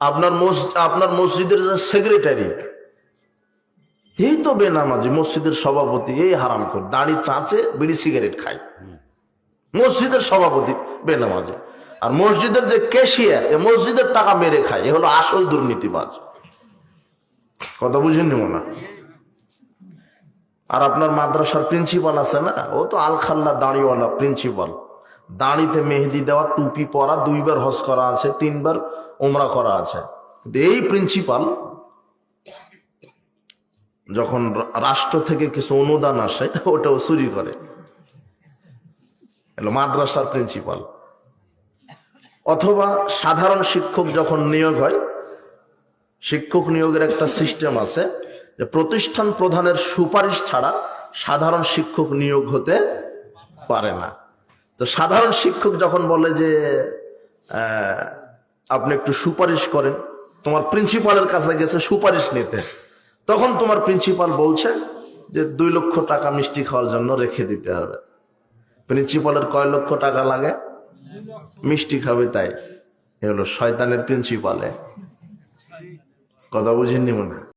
আপনার আপনার মসজিদের সেক্রেটারি এই তো বেনামাজি, মসজিদের সভাপতি, এই হারাম কর দাড়ি চাঁচে বিড়ি সিগারেট খায়। মসজিদের সভাপতি, বেনামাজি। আর মসজিদের যে ক্যাশিয়ার এ মসজিদের টাকা মেরে খায়। এ হলো আসল দুর্নীতিবাজ। কথা বুঝেননি মনে? হয়? আর আপনার মাদ্রাসার প্রিন্সিপাল আছে না? ও তো আলখাল্লা দাঁড়িওয়ালা প্রিন্সিপাল দাঁড়িতে মেহেদি দেওয়া, টুপি পরা, দুইবার হজ করা আছে, তিনবার ওমরা করা আছে। কিন্তু এই প্রিন্সিপাল যখন রাষ্ট্র থেকে কিছু অনুদান আসে, ওটাও চুরি করে। মাদ্রাসার প্রিন্সিপাল অথবা সাধারণ শিক্ষক যখন নিয়োগ হয়, শিক্ষক নিয়োগের একটা সিস্টেম আছে যে প্রতিষ্ঠান প্রধানের সুপারিশ ছাড়া সাধারণ শিক্ষক নিয়োগ হতে পারে না। তো সাধারণ শিক্ষক যখন বলে যে আপনি একটু সুপারিশ করেন। তোমার প্রিন্সিপালের কাছে গেছে সুপারিশ নিতে। তখন তোমার প্রিন্সিপাল বলছে যে দুই লক্ষ টাকা মিষ্টি খাওয়ার জন্য রেখে দিতে হবে। প্রিন্সিপালের কয় লক্ষ টাকা লাগে? মিষ্টি খাবে তাই। এগুলো শয়তানের প্রিন্সিপালে। কথা বুঝেননি মনে?